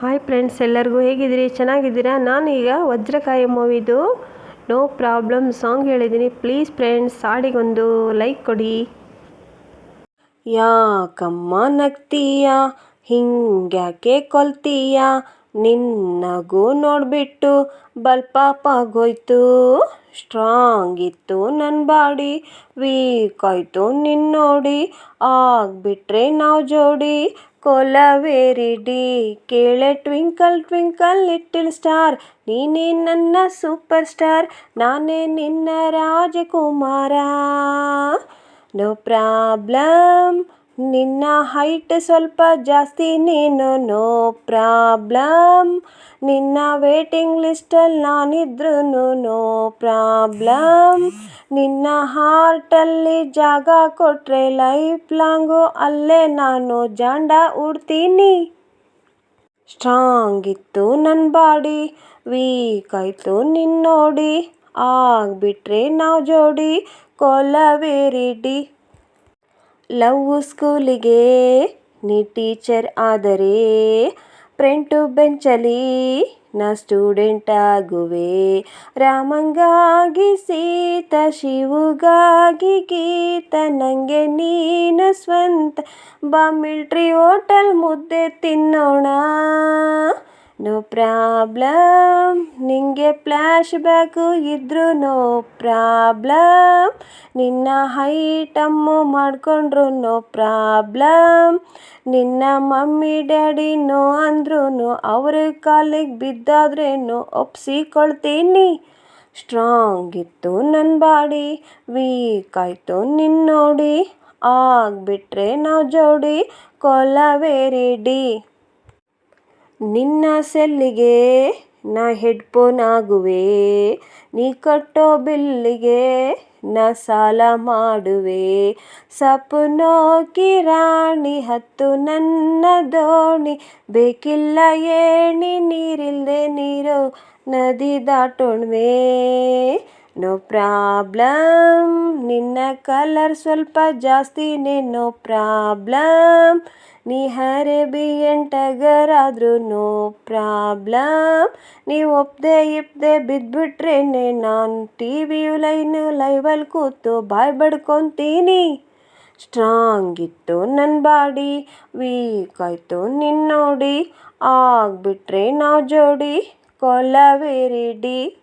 Hi friends ಎಲ್ಲರಿಗೂ ಹೇಗಿದ್ದೀರಿ? ಚೆನ್ನಾಗಿದ್ದೀರಾ? ನಾನೀಗ ವಜ್ರಕಾಯಿ ಮೂವಿದು ನೋ ಪ್ರಾಬ್ಲಮ್ ಸಾಂಗ್ ಹೇಳಿದ್ದೀನಿ. ಪ್ಲೀಸ್ ಫ್ರೆಂಡ್ಸ್ ಹಾಡಿಗೊಂದು ಲೈಕ್ ಕೊಡಿ. ಯಾಕಮ್ಮ ನಗ್ತೀಯ? ಹಿಂಗ್ಯಾಕೆ ಕೊಲ್ತೀಯ? ನಿನ್ನಗೂ ನೋಡಿಬಿಟ್ಟು ಬಲ್ಪಾಪಾಗೋಯ್ತು. ಸ್ಟ್ರಾಂಗ್ ಇತ್ತು ನನ್ನ ಬಾಡಿ, ವೀಕ್ ಆಯಿತು ನಿನ್ನ ನೋಡಿ. ಆಗ್ಬಿಟ್ರೆ ನಾವು ಜೋಡಿ ಕೊಲವೇರಿ ಡಿ ಕೇಳೆ ಟ್ವಿಂಕಲ್ ಟ್ವಿಂಕಲ್, ಲಿಟ್ಟಿಲ್ ಸ್ಟಾರ್, ನೀನೇ ನನ್ನ ಸೂಪರ್ ಸ್ಟಾರ್, ನಾನೇ ನಿನ್ನ ರಾಜಕುಮಾರ. No problem. ನಿನ್ನ ಹೈಟ್ ಸ್ವಲ್ಪ ಜಾಸ್ತಿ ನೀನು ನೋ ಪ್ರಾಬ್ಲಮ್ ನಿನ್ನ ವೇಟಿಂಗ್ ಲಿಸ್ಟಲ್ಲಿ ನಾನಿದ್ರೂ ನೋ ಪ್ರಾಬ್ಲಮ್ ನಿನ್ನ ಹಾರ್ಟಲ್ಲಿ ಜಾಗ ಕೊಟ್ಟರೆ ಲೈಫ್ ಲಾಂಗು ಅಲ್ಲೇ ನಾನು ಜಾಂಡ ಉಡ್ತೀನಿ. ಸ್ಟ್ರಾಂಗ್ ಇತ್ತು ನನ್ನ ಬಾಡಿ ವೀಕ್ ಆಯಿತು ನಿನ್ನೋಡಿ. ಆಗ್ಬಿಟ್ರೆ ನಾವು ಜೋಡಿ ಕೊಲವೇರಿ ಡಿ ಲವ್ ಸ್ಕೂಲಿಗೆ ನೀ ಟೀಚರ್ ಆದರೆ ಪ್ರೆಂಟು ಬೆಂಚಲಿ ನಾ ಸ್ಟೂಡೆಂಟ್ ಆಗುವೆ. ರಾಮಂಗಾಗಿ ಸೀತ, ಶಿವುಗಾಗಿ ಗೀತ ನನಗೆ ನೀನು ಸ್ವಂತ. ಬಾ, ಮಿಲ್ಟ್ರಿ ಹೋಟೆಲ್ ಮುದ್ದೆ ತಿನ್ನೋಣ. ನೋ ಪ್ರಾಬ್ಲಮ್ ನಿಂಗೆ ಫ್ಲ್ಯಾಶ್ ಬ್ಯಾಕು ಇದ್ರೂ ನೋ ಪ್ರಾಬ್ಲಮ್ ನಿನ್ನ ಹೈಟಮ್ಮು ಮಾಡಿಕೊಂಡ್ರು ನೋ ಪ್ರಾಬ್ಲಮ್ ನಿನ್ನ ಮಮ್ಮಿ ಡ್ಯಾಡಿ ನೋ ಅಂದ್ರೂ ಅವ್ರ ಕಾಲಿಗೆ ಬಿದ್ದಾದ್ರೇನು ಒಪ್ಸಿಕೊಳ್ತೀನಿ. ಸ್ಟ್ರಾಂಗ್ ಇತ್ತು ನನ್ನ ಬಾಡಿ. ವೀಕ್ ಆಯಿತು ನಿನ್ನ ನೋಡಿ. ಆಗ್ಬಿಟ್ರೆ ನಾವು ಜೋಡಿ. ಕೊಲವೇರಿ ಡಿ ನಿನ್ನ ಸೆಲ್ಲಿಗೆ ನಾ ಹೆಡ್ಫೋನ್ ಆಗುವೆ? ನೀ ಕಟ್ಟೋ ಬಿಲ್ಲಿಗೆ ನಾ ಸಾಲ ಮಾಡುವೆ? ಸಪನೋ ಕಿರಾಣಿ ಹತ್ತು ನನ್ನ ದೋಣಿ, ಬೇಕಿಲ್ಲ ಏಣಿ ನೀರಿಲ್ಲದೆ ನೀರು ನದಿ ದಾಟೋಣ್ವೆ? ನೋ ಪ್ರಾಬ್ಲಮ್ ನಿನ್ನ ಕಲರ್ ಸ್ವಲ್ಪ ಜಾಸ್ತಿನೇ ನೋ ಪ್ರಾಬ್ಲಮ್ ನೀ ಹರೇಬಿಯನ್ ಟಗರ್ ಆದರೂ ನೋ ಪ್ರಾಬ್ಲಮ್ ನೀ ಒಪ್ಪದೆ ಇಪ್ಪದೆ ಬಿದ್ದುಬಿಟ್ರೇನೆ ನಾನು ಟಿ ವಿ ಲೈನು ಲೈವಲ್ಲಿ ಕೂತು ಬಾಯ್ ಬಡ್ಕೊತೀನಿ. ಸ್ಟ್ರಾಂಗ್ ಇತ್ತು ನನ್ನ ಬಾಡಿ ವೀಕ್ ಆಯಿತು ನಿನ್ನ ನೋಡಿ ಆಗ್ಬಿಟ್ರೆ ನಾವು ಜೋಡಿ ಕೊಲವೇರಿ ಡಿ